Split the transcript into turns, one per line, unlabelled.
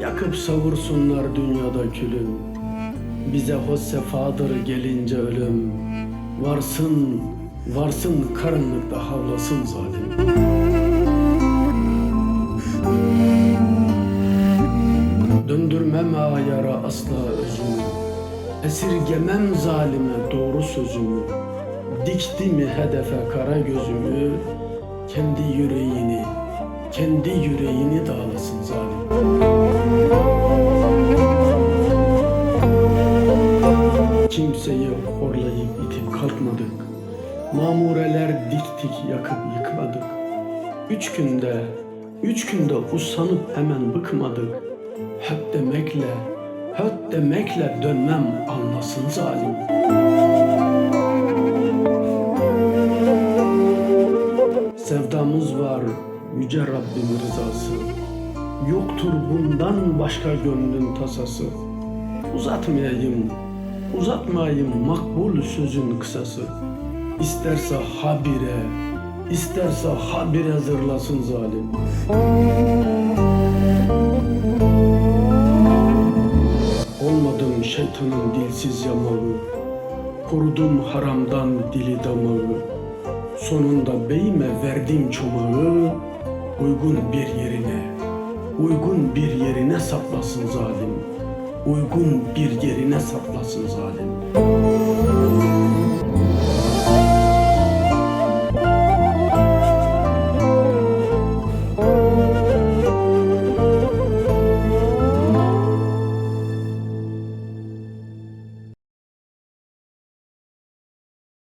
Yakıp savursunlar dünyada külüm. Bize hoş sefadır gelince ölüm. Varsın, varsın karanlıkta havlasın zalim. Döndürmem ayara asla özümü. Esirgemem zalime doğru sözümü. Dikti mi hedefe kara gözümü Kendi yüreğini, kendi yüreğini dağlasın zalim. Kimseyi horlayıp itip kalkmadık. Mamureler diktik yakıp yıkmadık. Üç günde, üç günde usanıp hemen bıkmadık. Höt demekle, höt demekle dönmem anlasın zalim. Sevdamız var yüce Rabbim rızası. Yoktur bundan başka gönlün tasası. Uzatmayayım, uzatmayayım makbul sözün kısası. İsterse habire, isterse habire zırlasın zalim. Olmadım şeytanın dilsiz yamağı. Korudum haramdan dili damağı. Sonunda beyime verdim çomağı Uygun bir yerine Uygun bir yerine saplasın zalim. Uygun bir yerine saplasın zalim